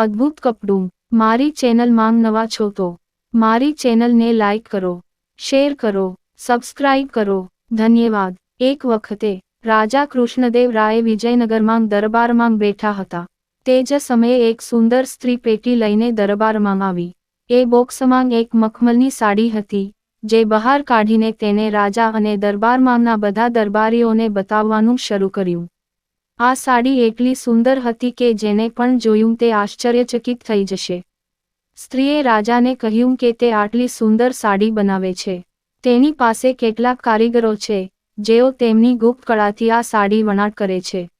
અદ્ભુત કપડું. મારી ચેનલમાં નવા છો તો મારી ચેનલને લાઈક કરો, શેર કરો, સબસ્ક્રાઇબ કરો. ધન્યવાદ. એક વખતે રાજા કૃષ્ણદેવ રાય વિજયનગરમાં દરબારમાં બેઠા હતા. તે જ સમયે એક સુંદર સ્ત્રી પેટી લઈને દરબારમાં આવી. એ બોક્સમાં એક મખમલની સાડી હતી, જે બહાર કાઢીને તેને રાજા અને દરબારમાંના બધા દરબારીઓને બતાવવાનું શરૂ કર્યું. આ સાડી એટલી સુંદર હતી કે જેને પણ જોયું તે આશ્ચર્યચકિત થઈ જશે. સ્ત્રીએ રાજાને કહ્યું કે તે આટલી સુંદર સાડી બનાવે છે. તેની પાસે કેટલાક કારીગરો છે, જેઓ તેમની ગુપ્ત કળાથી આ સાડી વણાટ કરે છે.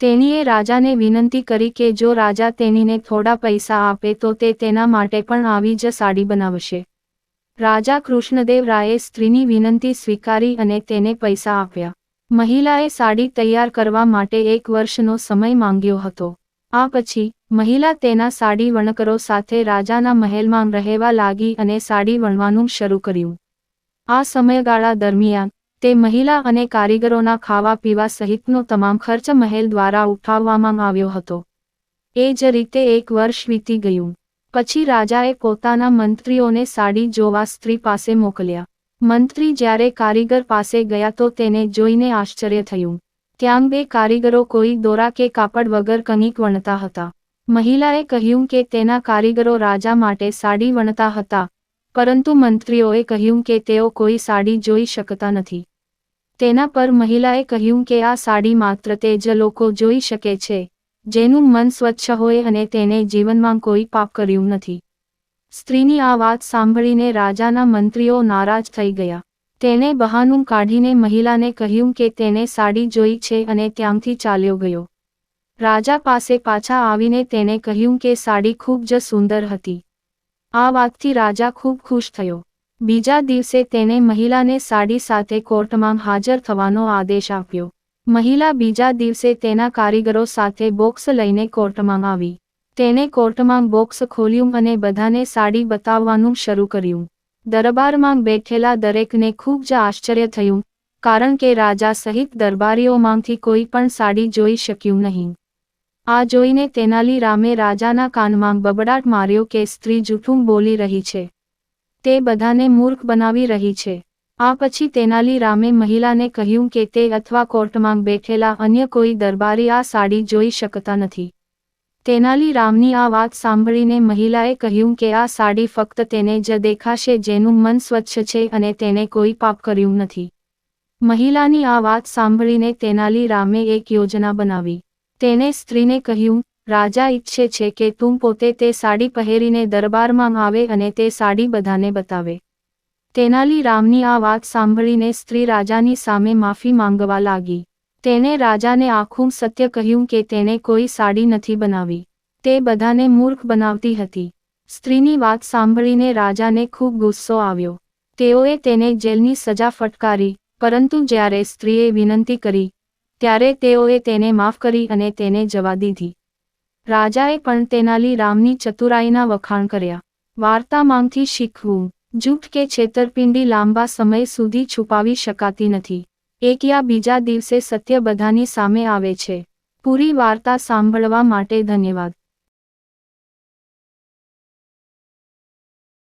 તેણીએ રાજાને વિનંતી કરી કે જો રાજા તેણીને થોડા પૈસા આપે તો તે તેના માટે પણ આવી જ સાડી બનાવશે. રાજા કૃષ્ણદેવ રાયે સ્ત્રીની વિનંતી સ્વીકારી અને તેને પૈસા આપ્યા. મહિલાએ સાડી તૈયાર કરવા માટે એક વર્ષનો સમય માંગ્યો હતો. આ પછી, મહિલા તેના સાડી વણકરો સાથે રાજાના મહેલમાં રહેવા લાગી અને સાડી વણવાનું શરૂ કર્યું. આ સમયગાળા દરમિયાન, તે મહિલા અને કારીગરોના ખાવા પીવા સહિતનો તમામ ખર્ચ મહેલ દ્વારા ઉઠાવવામાં આવ્યો હતો. એ જ રીતે એક વર્ષ વીતી ગયું. પછી રાજાએ પોતાના મંત્રીઓને સાડી જોવા સ્ત્રી પાસે મોકલ્યા. મંત્રી જ્યારે કારીગર પાસે ગયા તો તેને જોઈને આશ્ચર્ય થયું. ત્યાં બે કારીગરો કોઈ દોરા કે કાપડ વગર કનિક વણતા હતા. મહિલાએ કહ્યું કે તેના કારીગરો રાજા માટે સાડી વણતા હતા, પરંતુ મંત્રીઓએ કહ્યું કે તેઓ કોઈ સાડી જોઈ શકતા નથી. તેના પર મહિલાએ કહ્યું કે આ સાડી માત્ર તે જ લોકો જોઈ શકે છે, જેનું મન સ્વચ્છ હોય અને તેને જીવનમાં કોઈ પાપ કર્યું નથી. સ્ત્રીની આ વાત સાંભળીને રાજાના મંત્રીઓ નારાજ થઈ ગયા. તેણે બહાનું કાઢીને મહિલાને કહ્યું કે તેને સાડી જોઈ છે અને ત્યાંથી ચાલ્યો ગયો. રાજા પાસે પાછા આવીને તેને કહ્યું કે સાડી ખૂબ જ સુંદર હતી. આ વાતથી રાજા ખૂબ ખુશ થયો. બીજા દિવસે તેને મહિલાને સાડી સાથે કોર્ટમાં હાજર થવાનો આદેશ આપ્યો. મહિલા બીજા દિવસે તેના કારીગરો સાથે બોક્સ લઈને કોર્ટમાં આવી. તેને કોર્ટમાં બોક્સ ખોલ્યું અને બધાને સાડી બતાવવાનું શરૂ કર્યું. દરબારમાં બેઠેલા દરેકને ખૂબ જ આશ્ચર્ય થયું, કારણ કે રાજા સહિત દરબારીઓમાંથી કોઈ પણ સાડી જોઈ શક્યું નહીં. આ જોઈને તેનાલી રામે રાજાના કાનમાં બબડાટ માર્યો કે, સ્ત્રી જૂઠું બોલી રહી છે. તે બધાને મૂર્ખ બનાવી રહી છે. આ પછી તેનાલી રામે મહિલાને કહ્યું કે, તે અથવા કોર્ટમાં બેઠેલા અન્ય કોઈ દરબારી આ સાડી જોઈ શકતા નથી. તેનાલી રામની આ વાત સાંભળીને મહિલાએ કહ્યું કે આ સાડી ફક્ત તેને જ દેખાશે જેનું મન સ્વચ્છ છે અને તેને કોઈ પાપ કર્યું નથી. મહિલાની આ વાત સાંભળીને તેનાલી રામે એક યોજના બનાવી. તેને સ્ત્રીને કહ્યું, રાજા ઈચ્છે છે કે તું પોતે તે સાડી પહેરીને દરબારમાં આવે અને તે સાડી બધાને બતાવે. તેનાલી રામની આ વાત સાંભળીને સ્ત્રી રાજાની સામે માફી માંગવા લાગી. તેને રાજાને આખું સત્ય કહ્યું કે તેને કોઈ સાડી નથી બનાવી. તે બધાને મૂર્ખ બનાવતી હતી. સ્ત્રીની વાત સાંભળીને રાજાને ખૂબ ગુસ્સો આવ્યો. તેઓએ તેને જેલની સજા ફટકારી, પરંતુ જ્યારે સ્ત્રીએ વિનંતી કરી, ત્યારે તેઓએ તેને માફ કરી અને તેને જવા દીધી. રાજાએ પણ તેનાલી રામની ચતુરાઈના વખાણ કર્યા. વાર્તામાંથી શીખવું, જૂઠ કે છેતરપિંડી લાંબા સમય સુધી છુપાવી શકાતી નથી. એક યા બીજા દિવસે સત્ય બધાની સામે આવે છે. પૂરી વાર્તા સાંભળવા માટે ધન્યવાદ.